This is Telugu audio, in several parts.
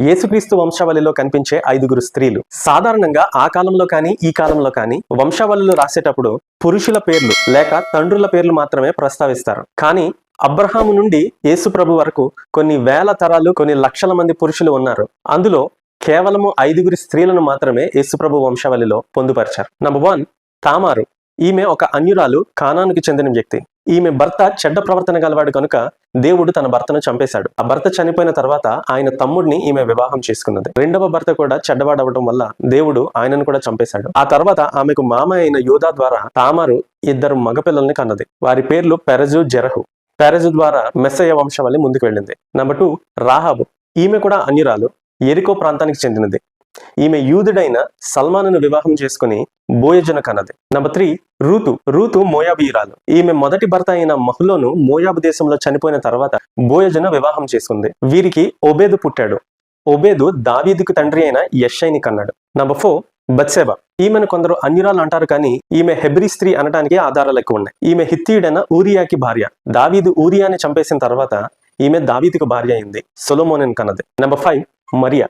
యేసుక్రీస్తు వంశావళిలో కనిపించే ఐదుగురు స్త్రీలు. సాధారణంగా ఆ కాలంలో కానీ ఈ కాలంలో కానీ వంశావళిలో రాసేటప్పుడు పురుషుల పేర్లు లేక తండ్రుల పేర్లు మాత్రమే ప్రస్తావిస్తారు. కానీ అబ్రహాము నుండి యేసుప్రభు వరకు కొన్ని వేల తరాలు కొన్ని లక్షల మంది పురుషులు ఉన్నారు. అందులో కేవలము ఐదుగురి స్త్రీలను మాత్రమే యేసుప్రభు వంశావళిలో పొందుపరిచారు. నంబర్ వన్ తామారు. ఈమె ఒక అన్యురాలు కానానికి చెందిన వ్యక్తి. ఈమె భర్త చెడ్డ ప్రవర్తన గలవాడు కనుక దేవుడు తన భర్తను చంపేశాడు. ఆ భర్త చనిపోయిన తర్వాత ఆయన తమ్ముడిని ఈమె వివాహం చేసుకున్నది. రెండవ భర్త కూడా చెడ్డవాడవడం వల్ల దేవుడు ఆయనను కూడా చంపేశాడు. ఆ తర్వాత ఆమెకు మామ అయిన యోధా ద్వారా తామారు ఇద్దరు మగపిల్లల్ని కన్నది. వారి పేర్లు పెరజు జెరహు. పెరజు ద్వారా మెస్సయ్య వంశవల్లి ముందుకు వెళ్ళింది. నెంబర్ టూ రాహాబు. ఈమె కూడా అన్యురాలు. ఎరికో ప్రాంతానికి చెందినది. ఈమె యూదుడైన సల్మాన్ను వివాహం చేసుకుని బోయజను కన్నది నంబర్ త్రీ రూతు. రూతు మోయాబీయురాలు. ఈమె మొదటి భర్త అయిన మహులోను మోయాబు దేశంలో చనిపోయిన తర్వాత బోయజను వివాహం చేసుకుంది. వీరికి ఒబేదు పుట్టాడు. ఒబేదు దావీదుకు తండ్రి అయిన యషైని కన్నాడు. నంబర్ ఫోర్ బత్సేబ. ఈమెను కొందరు అన్యురాలు అంటారు కానీ ఈమె హెబ్రి స్త్రీ అనడానికి ఆధారాలు ఎక్కువ ఉన్నాయి. ఈమె హిత్తీయుడైన ఊరియాకి భార్య. దావీదు ఊరియాని చంపేసిన తర్వాత ఈమె దావీదుకు భార్య అయింది. సొలోమోనన్ కన్నది. నెంబర్ ఫైవ్ మరియా.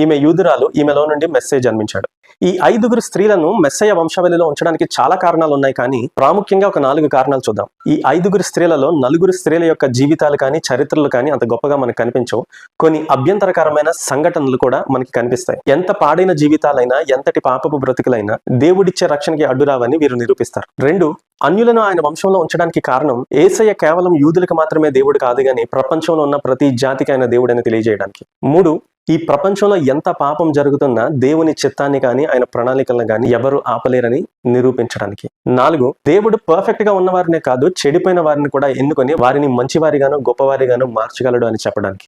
ఈమె యూదురాలు ఈమెలో నుండి మెస్సేజ్ జన్మించాడు. ఈ ఐదుగురు స్త్రీలను మెస్సయ్య వంశావళిలో ఉంచడానికి చాలా కారణాలు ఉన్నాయి కానీ ప్రాముఖ్యంగా ఒక నాలుగు కారణాలు చూద్దాం. ఈ ఐదుగురు స్త్రీలలో నలుగురు స్త్రీల యొక్క జీవితాలు కానీ చరిత్రలు కానీ అంత గొప్పగా మనకు కనిపించవు. కొన్ని అభ్యంతరకరమైన సంఘటనలు కూడా మనకి కనిపిస్తాయి. ఎంత పాడైన జీవితాలైనా ఎంతటి పాపపు బ్రతుకులైనా దేవుడిచ్చే రక్షణకి అడ్డురావని వీరు నిరూపిస్తారు. రెండు అన్యులను ఆయన వంశంలో ఉంచడానికి కారణం ఏసయ్య కేవలం యూదులకు మాత్రమే దేవుడు కాదు గాని ప్రపంచంలో ఉన్న ప్రతి జాతికి ఆయన దేవుడని తెలియజేయడానికి. మూడు ఈ ప్రపంచంలో ఎంత పాపం జరుగుతున్నా దేవుని చిత్తాన్ని కానీ ఆయన ప్రణాళికలను కానీ ఎవరు ఆపలేరని నిరూపించడానికి. నాలుగు దేవుడు పర్ఫెక్ట్గా ఉన్న వారినే కాదు చెడిపోయిన వారిని కూడా ఎన్నుకొని వారిని మంచివారిగాను గొప్పవారిగాను మార్చగలడు అని చెప్పడానికి.